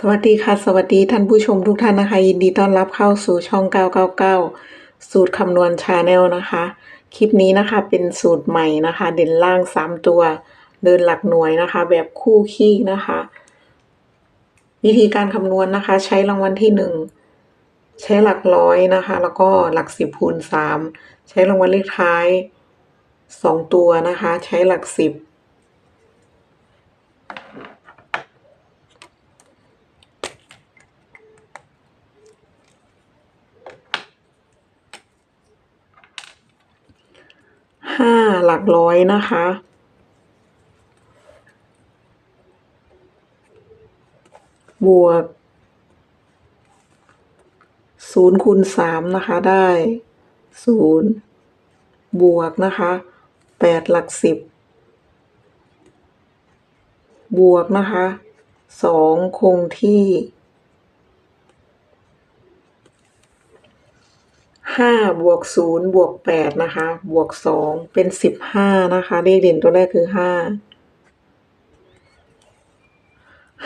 สวัสดีค่ะ สวัสดีท่านผู้ชมทุกท่านนะคะ ยินดีต้อนรับเข้าสู่ช่อง 999 สูตรคำนวณชาแนลนะคะ คลิปนี้นะคะเป็นสูตรใหม่นะคะ เด่นล่าง 3 ตัว เดินหลักหน่วยนะคะ แบบคู่ขี้นะคะ วิธีการคำนวณนะคะ ใช้รางวัลที่ 1 ใช้หลักร้อยนะคะ แล้วก็หลัก 10คูณ3ใช้รางวัลเลขท้าย 2 ตัวนะคะ ใช้หลัก 10 หลักร้อยนะคะ บวกศูนย์คูณสามนะคะ ได้ศูนย์บวกนะคะแปดหลักสิบบวกนะคะสองคงที่ ห้าบวกศูนย์บวกแปดนะคะ บวกสองเป็นสิบห้านะคะ เลขเด่นตัวแรกคือห้า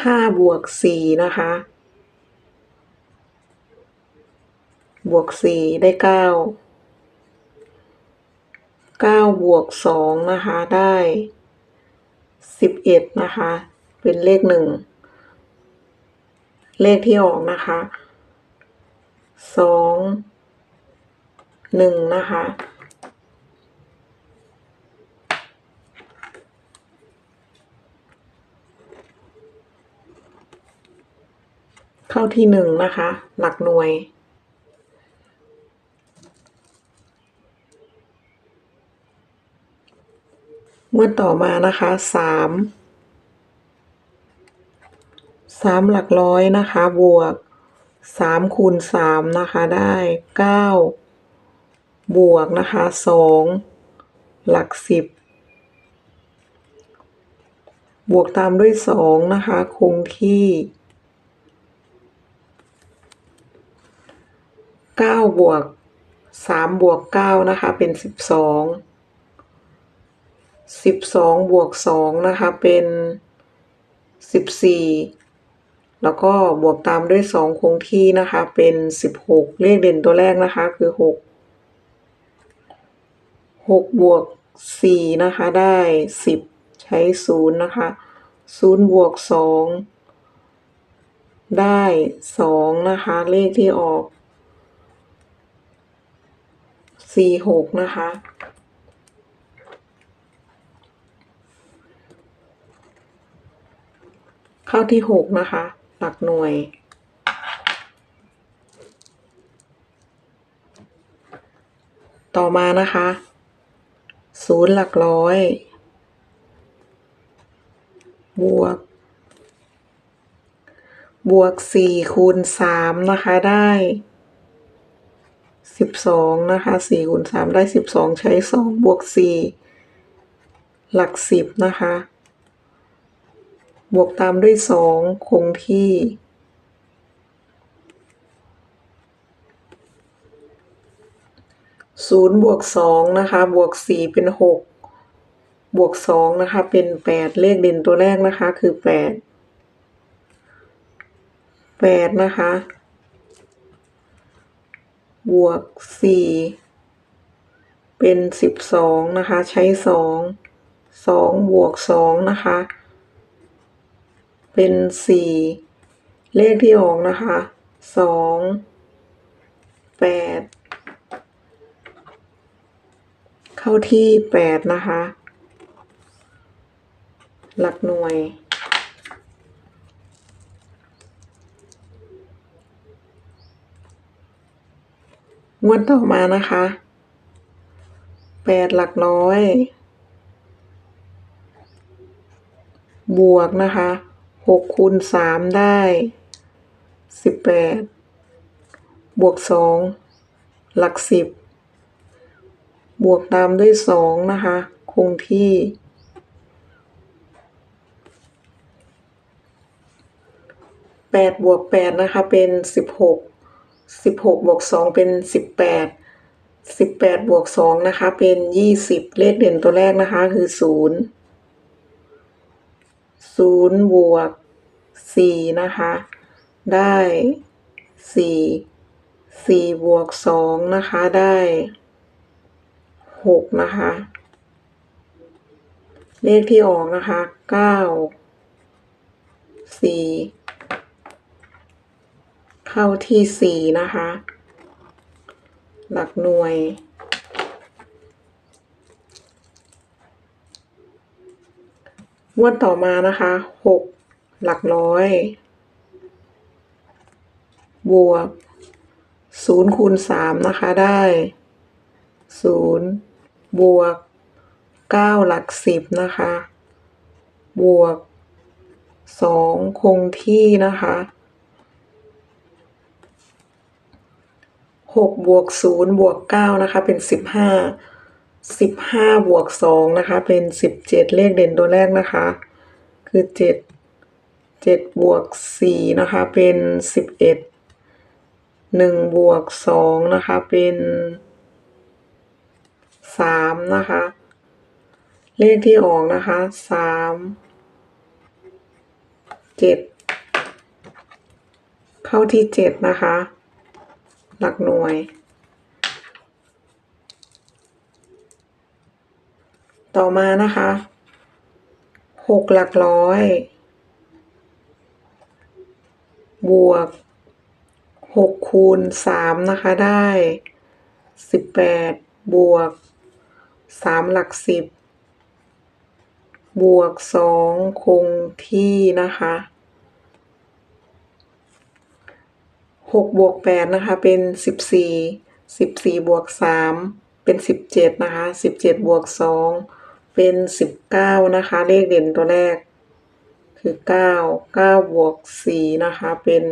ห้าบวกสี่นะคะ บวกสี่ได้เก้าเก้าบวกสองนะคะ ได้สิบเอ็ดนะคะ เป็นเลขหนึ่ง เลขที่ออกนะคะสอง หนึ่งนะคะ เข้าที่หนึ่งนะคะ หลักหน่วยงวดต่อมานะคะสามสามหลักร้อยนะคะ บวกสามคูณสามนะคะ ได้เก้า บวกนะคะสองหลักสิบบวกตามด้วยสองนะคะคงที่เก้าบวกสามบวกเก้านะคะเป็นสิบสองสิบสองบวกสองนะคะเป็นสิบสี่แล้วก็บวกตามด้วยสองคงที่นะคะเป็นสิบหกเลขเด่นตัวแรกนะคะคือหก หกบวกสี่นะคะได้สิบใช้ศูนย์นะคะศูนย์บวกสองได้สองนะคะ เลขที่ออกสี่หกนะคะเข้าที่หกนะคะ หลักหน่วยต่อมานะคะ ศูนย์หลักร้อย บวก บวกสี่คูณสามนะคะได้สิบสองนะคะสี่คูณสามได้สิบสองใช้สองบวกสี่หลักสิบนะคะ บวกตามด้วยสองคงที่ ศูนย์บวกสองนะคะ บวกสี่เป็นหกบวกสองนะคะ เป็นแปดเลขเด่นตัวแรกนะคะ คือแปดแปดนะคะ บวกสี่เป็นสิบสองนะคะ ใช้สองสองบวกสองนะคะ เป็นสี่เลขที่ออกนะคะสองแปด เข้าที่แปดนะคะ หลักหน่วย งวดต่อมานะคะแปดหลักร้อย บวกนะคะหกคูณสามได้สิบแปดบวกสองหลักสิบ บวกตามด้วยสองนะคะ คงที่ แปดบวกแปดนะคะ เป็นสิบหกสิบหกบวกสองเป็นสิบแปดสิบแปดบวกสองนะคะ เป็นยี่สิบเลขเด่นตัวแรกนะคะ คือศูนย์ศูนย์บวกสี่นะคะ ได้สี่สี่บวกสองนะคะ ได้ หกนะคะ เลขที่ออกนะคะเก้าสี่เข้าที่สี่นะคะ หลักหน่วยงวดต่อมานะคะหกหลักร้อย บวกศูนย์คูณสามนะคะได้ศูนย์ บวกเก้าหลักสิบนะคะ บวกสองคงที่นะคะหกบวกศูนย์บวกเก้านะคะ เป็นสิบห้าสิบห้าบวกสองนะคะ เป็นสิบเจ็ดเลขเด่นตัวแรกนะคะ คือเจ็ดเจ็ดบวกสี่นะคะ เป็นสิบเอ็ดหนึ่งบวกสองนะคะ เป็น สามนะคะ เลขที่ออกนะคะสามเจ็ดเข้าที่เจ็ดนะคะ หลักหน่วย ต่อมานะคะหกหลักร้อย บวกหกคูณสามนะคะได้สิบแปดบวก สามหลักสิบบวกสองคงที่นะคะหกบวกแปดนะคะ เป็นสิบสี่สิบสี่บวกสามเป็นสิบเจ็ดนะคะสิบเจ็ดบวกสองเป็นสิบเก้านะคะ เลขเด่นตัวแรก คือเก้าเก้าบวกสี่นะคะ เป็น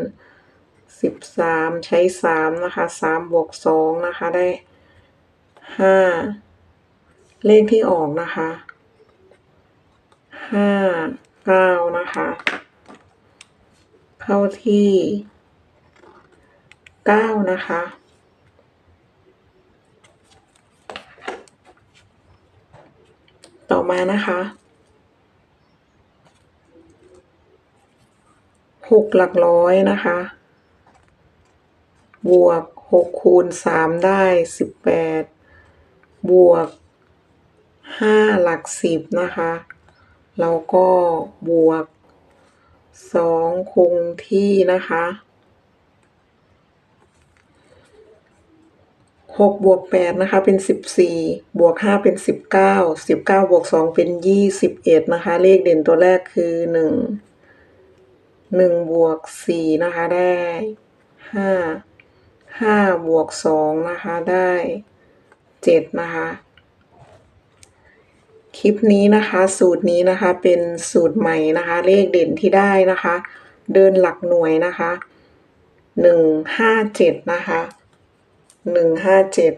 สิบสามใช้สามนะคะสามบวกสองนะคะได้ห้า เลขที่ออกนะคะห้าเก้านะคะ เข้าที่เก้านะคะต่อมานะคะหกหลักร้อยนะคะ บวกหกคูณสามได้สิบแปดบวก ห้าหลักสิบนะคะ แล้วก็บวกสองคงที่นะคะหกบวกแปดนะคะเป็นสิบสี่บวกห้าเป็นสิบเก้าสิบเก้าบวกสองเป็นยี่สิบเอ็ดนะคะ เลขเด่นตัวแรกคือหนึ่งหนึ่งบวกสี่นะคะได้ห้าห้าบวกสองนะคะได้เจ็ดนะคะ คลิปนี้นะคะ สูตรนี้นะคะเป็นสูตรใหม่นะคะ เลขเด่นที่ได้นะคะ เดินหลักหน่วยนะคะหนึ่งห้าเจ็ดนะคะหนึ่งห้าเจ็ด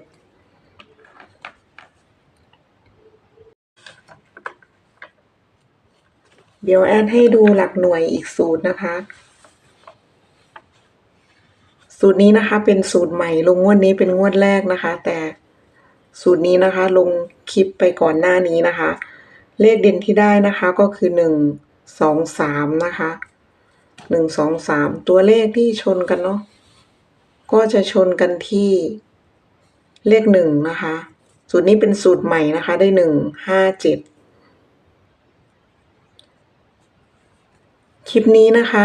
เดี๋ยวแอดให้ดูหลักหน่วยอีกสูตรนะคะ สูตรนี้นะคะเป็นสูตรใหม่ลงงวดนี้เป็นงวดแรกนะคะ แต่ สูตรนี้นะคะ ลงคลิปไปก่อนหน้านี้นะคะ เลขเด่นที่ได้นะคะก็คือหนึ่งสองสามนะคะหนึ่งสองสามตัวเลขที่ชนกันเนาะก็จะชนกันที่เลขหนึ่งนะคะ สูตรนี้เป็นสูตรใหม่นะคะ ได้หนึ่งห้าเจ็ดคลิปนี้นะคะ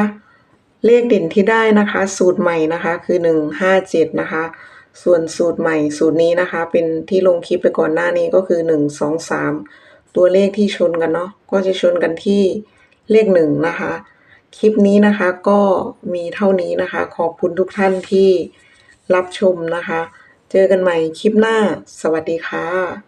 เลขเด่นที่ได้นะคะ สูตรใหม่นะคะคือหนึ่งห้าเจ็ดนะคะ ส่วนสูตรใหม่สูตรนี้นะคะ เป็นที่ลงคลิปไปก่อนหน้านี้ก็คือหนึ่งสองสามตัวเลขที่ชนกันเนาะก็จะชนกันที่เลขหนึ่งนะคะ คลิปนี้นะคะก็มีเท่านี้นะคะ ขอบคุณทุกท่านที่รับชมนะคะ เจอกันใหม่คลิปหน้า สวัสดีค่ะ